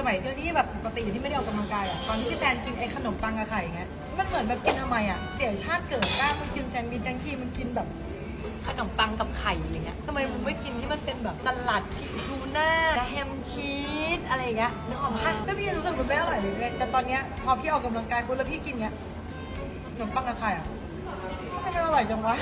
สมัยที่แบบปกติที่ไม่ได้ออกกำลังกายอะตอนที่พี่แตนกินไอ้ขนมปังกับไข่เงี้ยมันเหมือนแบบกินทำไมอะเสียชาติเกิดกล้ามันกินแซนด์วิชทั้งที่มันกินแบบขนมปังกับไข่อย่างเงี้ยทำไมมึงไม่กินที่มันเป็นแบบสลัดที่ทูน่าแฮมชีสอะไรอย่างเงี้ยนึกออกปะก็พี่รู้สึกมันไม่อร่อยเลยเว้ยแต่ตอนเนี้ยพอพี่ออกกำลังกายปุ๊บแล้วพี่กินเงี้ยขนมปังกับไข่อะทำไมมันอร่อยจังวะ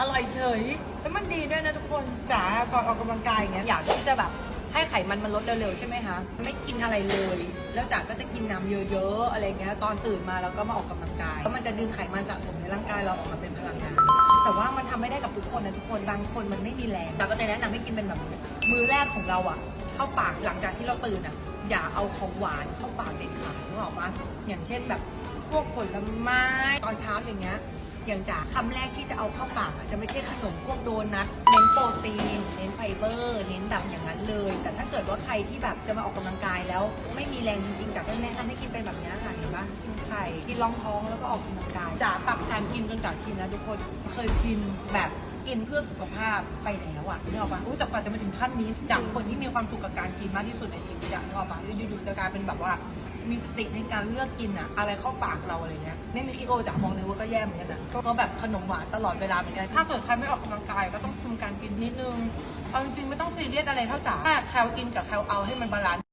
อร่อยเฉยแล้วมันดีด้วยนะทุกคนจ๋าก่อนออกกำลังกายอย่างเงี้ยอยากที่จะแบบ ให้ไขมันมันลดเร็วๆใช่ไหมคะไม่กินอะไรเลย แล้วจ๋าก็จะกินน้ำเยอะๆอะไรเงี้ยตอนตื่นมาแล้วก็มาออกกำลังกายแล้วมันจะดึงไขมันสะสมในร่างกายเราออกมาเป็นพลังงานแต่ว่ามันทำไม่ได้กับทุกคนนะทุกคนบางคนมันไม่มีแรงแต่ก็จะแนะนำให้กินเป็นแบบมื้อแรกของเราอะเข้าปากหลังจากที่เราตื่นอะอย่าเอาของหวานเข้าปากเด็ดขาดนึกออกปะอย่างเช่นแบบพวกผลไม้ตอนเช้าอย่างเงี้ยอย่างจ๋าคำแรกที่จะเอาเข้าปากจะไม่ใช่ขนมพวกโดนัทเน้นโปรตีน เน้นไฟเบอร์เน้นแบบอย่างนั้นเลย แต่ถ้าเกิดว่าใครที่แบบจะมาออกกำลังกายแล้ว ไม่มีแรงจริงๆจาก็แนะนำให้กินเป็นแบบนี้ค่ะเห็นปะกินไข่กินรองท้องแล้วก็ออกกำลังกายจ๋าปรับการกินจนจ๋ากินแล้วทุกคนเคยกินแบบ กินเพื่อสุขภาพไปแล้วอะนึกออกปะอู้ยแต่กว่าจะมาถึงขั้นนี้ จากคนที่มีความสุขกับการกินมากที่สุดในชีวิตอะนึกออกปะอยู่ๆจะกลายเป็นแบบว่า มีสติในการเลือกกินอะอะไรเข้าปากเราอะไรเงี้ยไม่มีคีโอจากมองเลยว่าก็แย่เหมือนกันนะก็แบบขนมหวานตลอดเวลาเหมือนกันถ้าเกิดใครไม่ออกกำลังกายก็ต้องคุมการกินนิดนึงเอาจริงๆไม่ต้องซีเรียสอะไรเท่าจ๋าแค่แคลกินกับแคลเอาให้มันบาลานซ์